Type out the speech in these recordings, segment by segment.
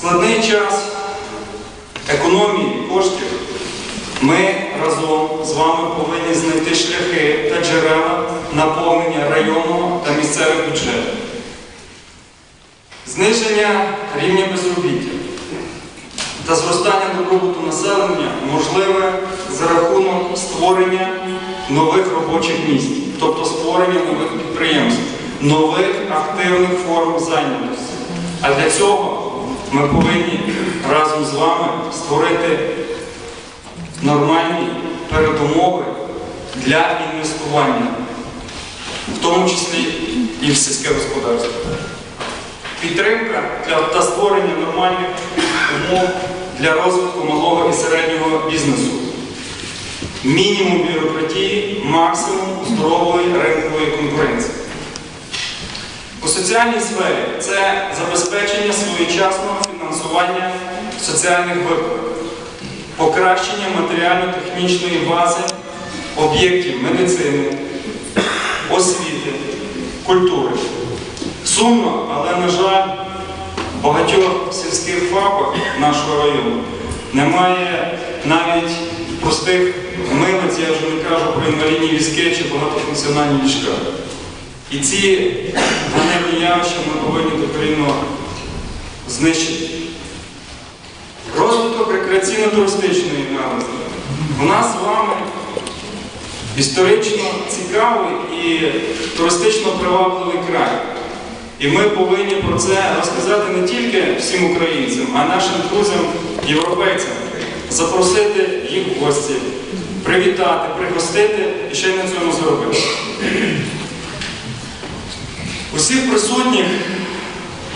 складний час економії коштів ми разом з вами повинні знайти шляхи та джерела наповнення районного та місцевих бюджетів. Зниження рівня безробіття та зростання добробуту населення можливе за рахунок створення нових робочих місць, тобто створення нових підприємств, нових активних форм зайнятості. А для цього ми повинні разом з вами створити нормальні передумови для інвестування, в тому числі і в сільське господарство. Підтримка для, та створення нормальних умов для розвитку малого і середнього бізнесу. Мінімум бюрократії, максимум здорової ринкової конкуренції. Соціальній сфері це забезпечення своєчасного фінансування соціальних виплат, покращення матеріально-технічної бази об'єктів медицини, освіти, культури. Сумно, але, на жаль, в багатьох сільських ФАПах нашого району немає навіть простих милиць, я вже не кажу про інвалідні візки чи багатофункціональні ліжка. І ці ганебні явища ми повинні докорінно знищити. Розвиток рекреаційно-туристичної галузі. У нас з вами історично цікавий і туристично привабливий край. І ми повинні про це розказати не тільки всім українцям, а нашим друзям, європейцям, запросити їх в гості, привітати, пригостити і ще й на цьому заробити. Усіх присутніх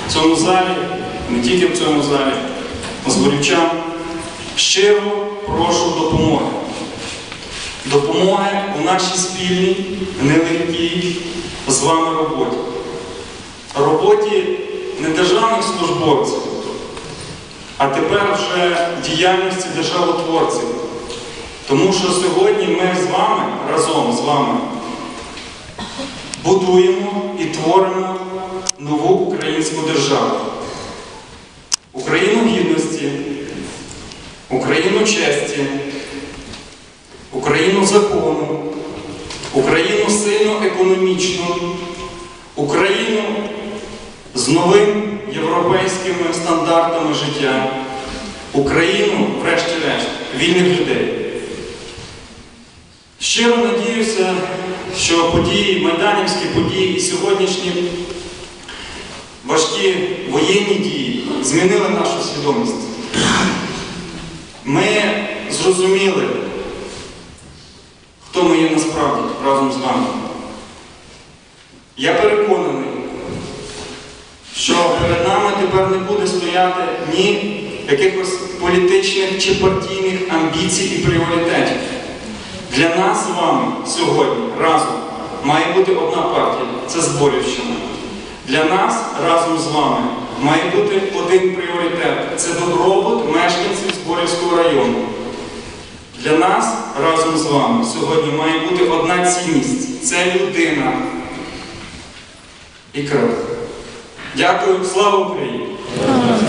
в цьому залі, не тільки в цьому залі, мозголівчан, щиро прошу допомоги. Допомоги у нашій спільній, нелегкій з вами роботі. Роботі не державних службовців, а тепер вже діяльності державотворців. Тому що сьогодні ми з вами, разом з вами, будуємо і творимо нову українську державу. Україну гідності, Україну честі, Україну закону, Україну сильно економічну, Україну з новим європейськими стандартами життя, Україну, врешті-решт, вільних людей. Щиро надіюся, що події, майданівські події і сьогоднішні важкі воєнні дії змінили нашу свідомість. Ми зрозуміли, хто ми є насправді разом з вами. Я переконаний, що перед нами тепер не буде стояти ні якихось політичних чи партійних амбіцій і пріоритетів. Для нас з вами сьогодні разом має бути одна партія це Зборівщина. Для нас разом з вами має бути один пріоритет це добробут мешканців Зборівського району. Для нас разом з вами сьогодні має бути одна цінність це людина і кров. Дякую, слава Україні!